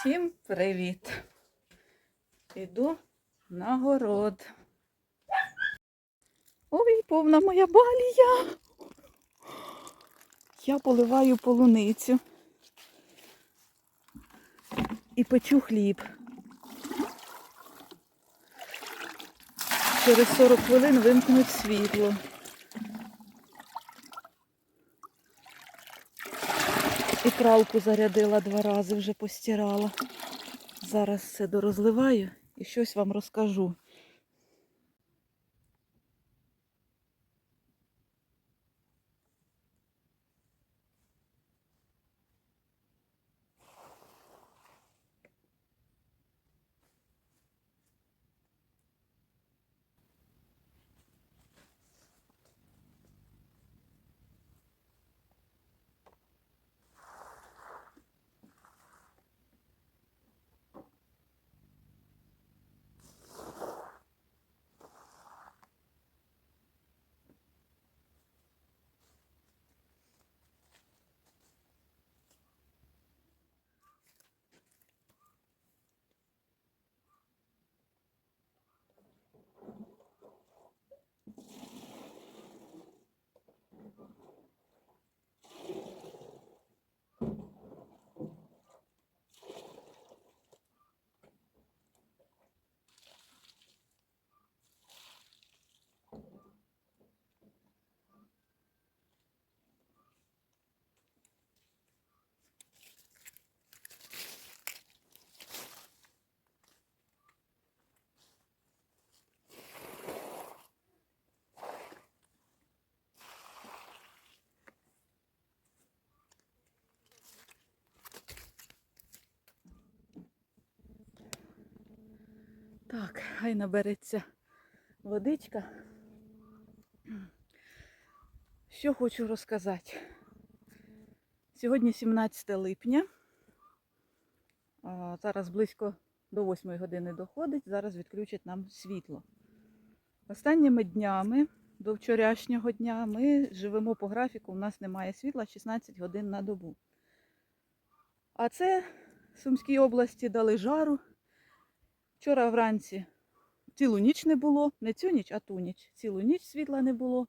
Всім привіт! Іду на город. Ой, повна моя балія. Я поливаю полуницю і печу хліб. Через 40 хвилин вимкнуть світло. І кралку зарядила два рази, вже постирала. Зараз все дорозливаю і щось вам розкажу. Так, хай набереться водичка. Що хочу розказати. Сьогодні 17 липня. Зараз близько до 8 години доходить. Зараз відключать нам світло. Останніми днями до вчорашнього дня ми живемо по графіку, у нас немає світла 16 годин на добу. А це в Сумській області дали жару. Вчора вранці цілу ніч не було, не цю ніч, а ту ніч. Цілу ніч світла не було.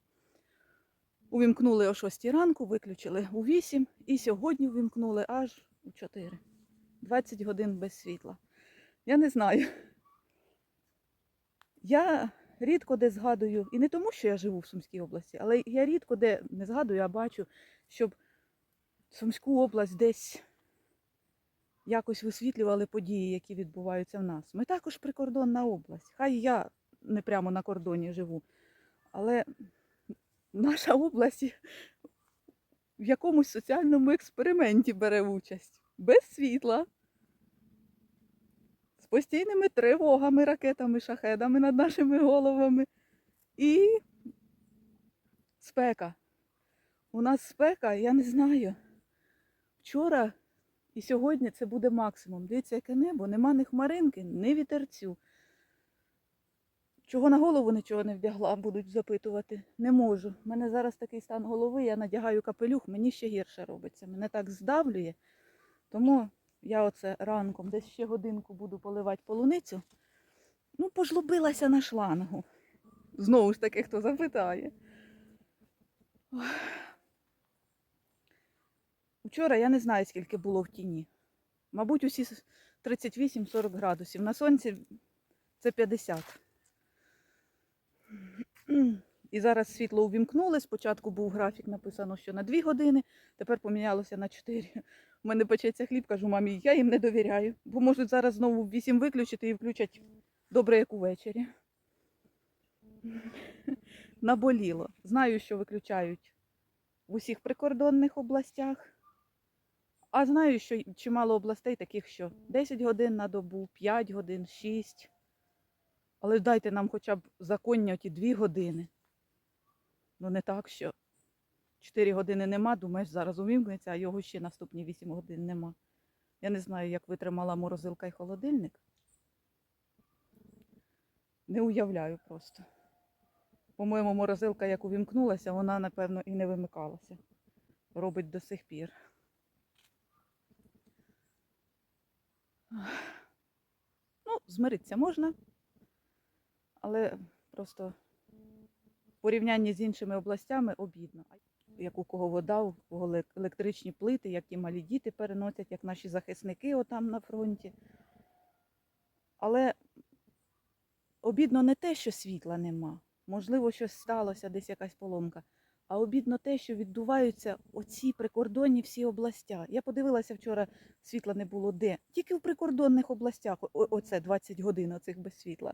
Увімкнули о 6 ранку, виключили у 8 і сьогодні увімкнули аж у 4. 20 годин без світла. Я не знаю. Я рідко де згадую, і не тому, що я живу в Сумській області, але я рідко де не згадую, а бачу, щоб Сумську область десь якось висвітлювали події, які відбуваються в нас. Ми також прикордонна область. Хай я не прямо на кордоні живу, але наша область в якомусь соціальному експерименті бере участь. Без світла, з постійними тривогами, ракетами, шахедами над нашими головами. І спека. У нас спека, я не знаю. Вчора і сьогодні це буде максимум. Дивіться, яке небо, нема ні хмаринки, ні вітерцю. Чого на голову нічого не вдягла, будуть запитувати. Не можу. У мене зараз такий стан голови, я надягаю капелюх, мені ще гірше робиться. Мене так здавлює. Тому я оце ранком десь ще годинку буду поливати полуницю. Ну, пожлобилася на шлангу. Знову ж таки, хто запитає. Ох. Вчора я не знаю, скільки було в тіні. Мабуть, усі 38-40 градусів. На сонці це 50. І зараз світло увімкнули. Спочатку був графік, написано, що на 2 години, тепер помінялося на 4. У мене печеться хліб, кажу, мамі, я їм не довіряю, бо можуть зараз знову в 8 виключити і включать добре, як увечері. Наболіло. Знаю, що виключають в усіх прикордонних областях. А знаю, що чимало областей таких, що 10 годин на добу, 5 годин, 6. Але дайте нам хоча б законні оті 2 години. Ну не так, що 4 години нема, думаєш, зараз увімкнеться, а його ще наступні 8 годин нема. Я не знаю, як витримала морозилка і холодильник. Не уявляю просто. По-моєму, морозилка як увімкнулася, вона, напевно, і не вимикалася. Робить до сих пір. Ну, змиритися можна, але просто в порівнянні з іншими областями обідно. Як у кого вода, у кого електричні плити, як і малі діти переносять, як наші захисники отам на фронті. Але обідно не те, що світла нема. Можливо, щось сталося, десь якась поломка. А обідно те, що відбуваються оці прикордонні всі областя. Я подивилася вчора, світла не було де. Тільки в прикордонних областях, оце 20 годин оцих без світла.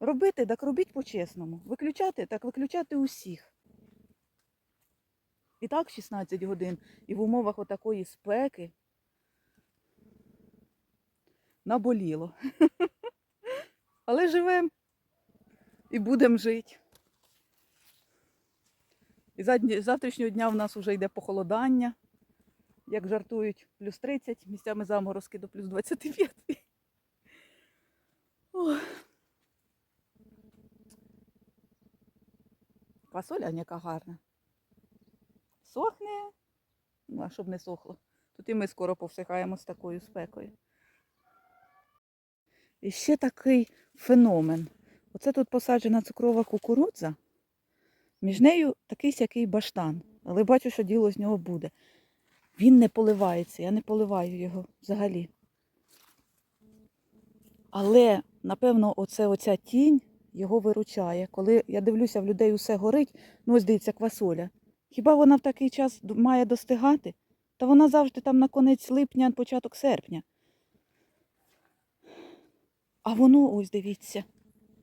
Робити, так робіть по-чесному. Виключати, так виключати усіх. І так 16 годин. І в умовах отакої спеки наболіло. Але живемо і будемо жити. І з завтрашнього дня в нас вже йде похолодання. Як жартують, плюс 30, місцями заморозки до плюс 25. Ох. Квасоля яка гарна. Сохне, ну, а щоб не сохло. Тут і ми скоро повсихаємо з такою спекою. І ще такий феномен. Оце тут посаджена цукрова кукурудза. Між нею такий сякий баштан. Але бачу, що діло з нього буде. Він не поливається, я не поливаю його взагалі. Але, напевно, оце оця тінь його виручає. Коли я дивлюся, в людей усе горить, ну ось дивіться, квасоля. Хіба вона в такий час має достигати? Та вона завжди там на конець липня, початок серпня. А воно, ось дивіться,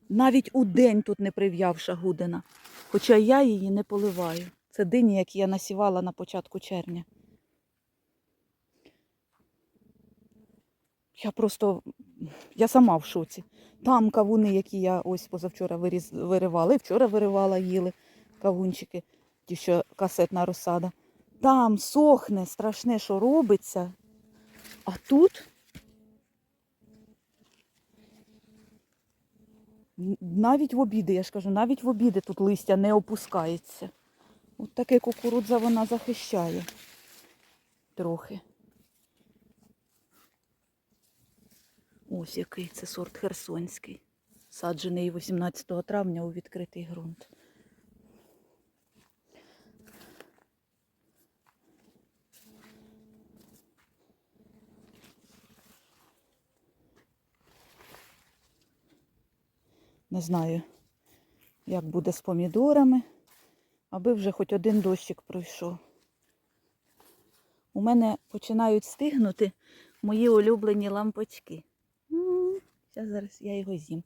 навіть у день тут не прив'явша гудина. Хоча я її не поливаю. Це дині, які я насівала на початку червня. Я просто, я сама в шоці. Там кавуни, які я ось позавчора виріз, виривала, і вчора виривала, їли кавунчики, ті, що касетна розсада. Там сохне, страшне, що робиться. А тут навіть в обіди, я ж кажу, навіть в обіди тут листя не опускається. От таке кукурудза вона захищає трохи. Ось який це сорт херсонський. Саджений 18 травня у відкритий ґрунт. Не знаю, як буде з помідорами, аби вже хоч один дощик пройшов. У мене починають стигнути мої улюблені лампочки. Зараз зараз я його з'їм.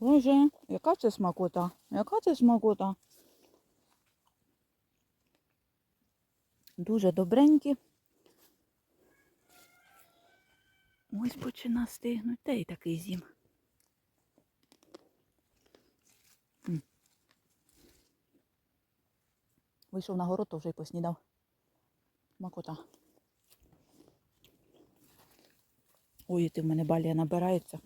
Боже, яка це смакота? Яка це смакота? Дуже добренькі. Ось почина стигнути. Та й такий з'їм. М. Вийшов на город, то вже й поснідав. Макота. Ой, ти в мене балія набирається.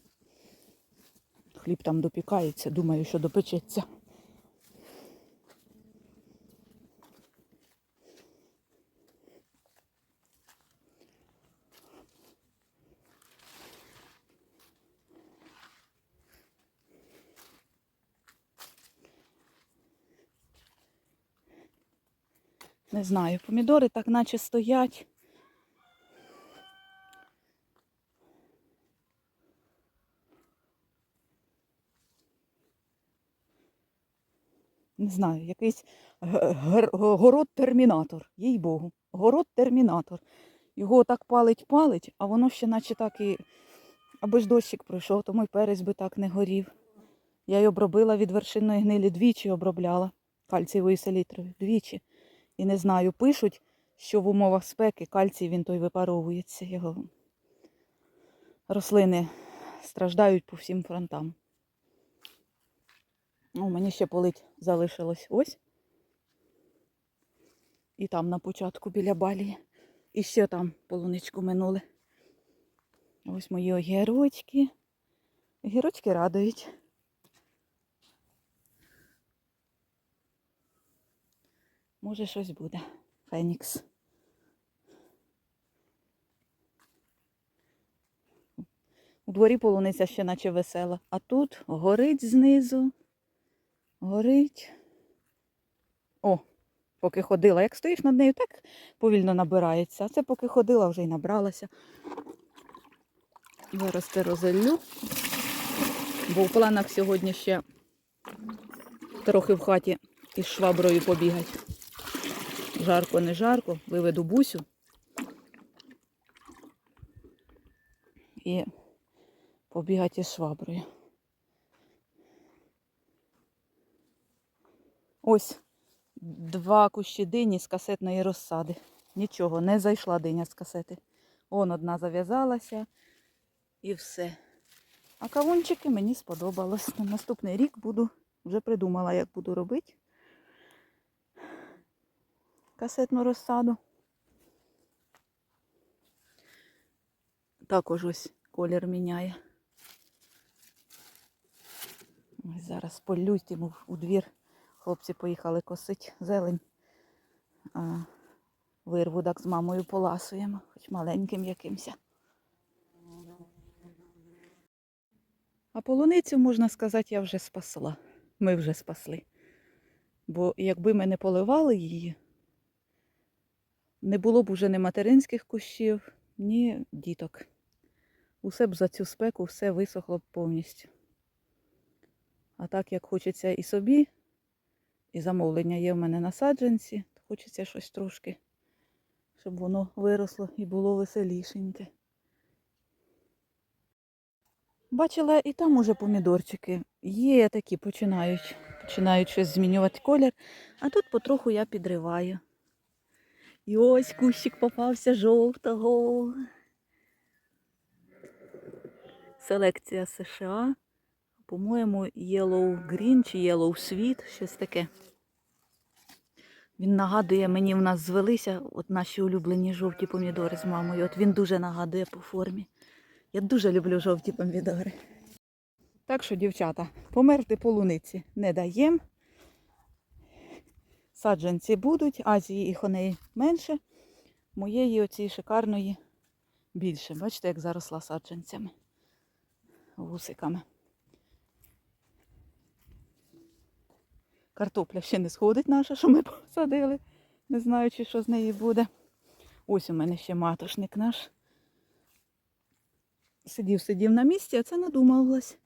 Хліб там допікається, думаю, що допечеться. Не знаю, помідори так наче стоять. Не знаю, якийсь город-термінатор, їй Богу. Город-термінатор. Його так палить-палить, а воно ще наче так і, аби ж дощик пройшов, тому й перець би так не горів. Я й обробила від вершинної гнилі двічі обробляла кальцієвою селітрою. Двічі. І не знаю, пишуть, що в умовах спеки кальцій він той випаровується. Його рослини страждають по всім фронтам. О, мені ще полить залишилось ось. І там на початку біля балії. І ще там полуничку минули. Ось мої огірочки. Огірочки радують. Може, щось буде. Фенікс. У дворі полуниця ще наче весела, а тут горить знизу. Горить. О, поки ходила. Як стоїш над нею, так повільно набирається. А це поки ходила, вже й набралася. Зараз це розеллю. Бо в планах сьогодні ще трохи в хаті із шваброю побігати. Жарко, не жарко, виведу бусю. І побігати із шваброю. Ось два кущі дині з касетної розсади. Нічого, не зайшла диня з касети. Он одна зав'язалася і все. А кавунчики мені сподобалось. На наступний рік буду, вже придумала, як буду робити касетну розсаду. Також ось колір міняє. Ось зараз полють йому у двір. Хлопці поїхали косить зелень. А вирву так з мамою поласуємо, хоч маленьким якимся. А полуницю, можна сказати, я вже спасла. Ми вже спасли. Бо якби ми не поливали її, не було б уже ні материнських кущів, ні діток. Усе б за цю спеку все висохло б повністю. А так як хочеться і собі, і замовлення є в мене на саджанці, то хочеться щось трошки, щоб воно виросло і було веселішеньке. Бачила і там уже помідорчики. Є такі, починають, починають щось змінювати колір, а тут потроху я підриваю. І ось кущик попався жовтого. Селекція США. По-моєму, Yellow Green чи Yellow Sweet, щось таке. Він нагадує, мені в нас звелися от наші улюблені жовті помідори з мамою. От він дуже нагадує по формі. Я дуже люблю жовті помідори. Так що, дівчата, померти полуниці не даємо. Саджанці будуть, Азії і хоней менше. Моєї оцій шикарної більше. Бачите, як заросла саджанцями, вусиками. Картопля ще не сходить наша, що ми посадили, не знаючи, що з неї буде. Ось у мене ще матошник наш. Сидів, сидів на місці, а це надумалась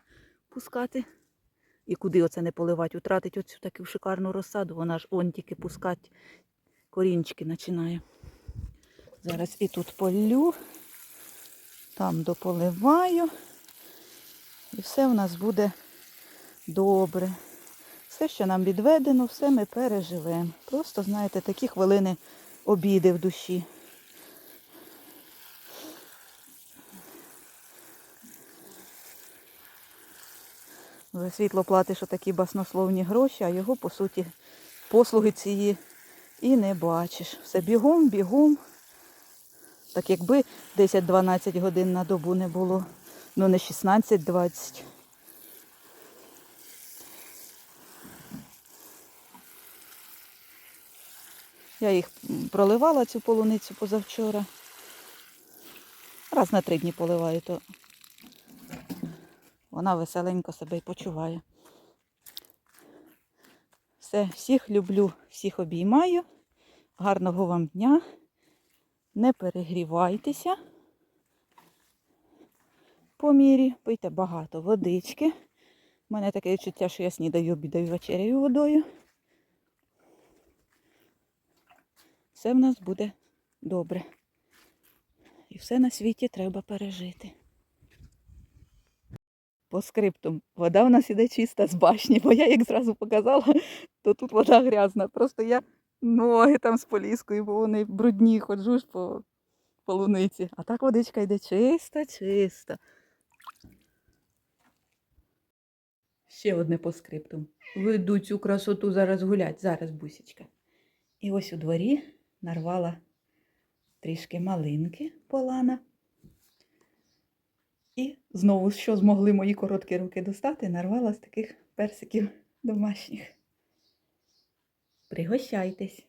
пускати. І куди оце не поливати? Утратить оцю таку шикарну розсаду, вона ж он тільки пускати корінчики починає. Зараз і тут полю, там дополиваю. І все в нас буде добре. Все, що нам відведено, все ми переживемо. Просто, знаєте, такі хвилини обіди в душі. Світло платиш отакі баснословні гроші, а його, по суті, послуги цієї і не бачиш. Все бігом, бігом. Так якби 10-12 годин на добу не було, ну не 16-20. Я їх проливала цю полуницю позавчора. Раз на три дні поливаю, то вона веселенько себе й почуває. Все, всіх люблю, всіх обіймаю. Гарного вам дня. Не перегрівайтеся по мірі, пийте багато водички. У мене таке відчуття, що я снідаю, обідаю вечеряю водою. Все в нас буде добре. І все на світі треба пережити. По скриптум. Вода в нас іде чиста з башні, бо я як зразу показала, то тут вода грязна. Просто я ноги там з поліскою, бо вони брудні, ходжу ж по полуниці. А так водичка йде чиста, чиста. Ще одне по скриптум. Веду цю красоту зараз гулять, зараз бусічка. І ось у дворі нарвала трішки малинки полана. І знову, що змогли мої короткі руки достати, нарвала з таких персиків домашніх. Пригощайтесь!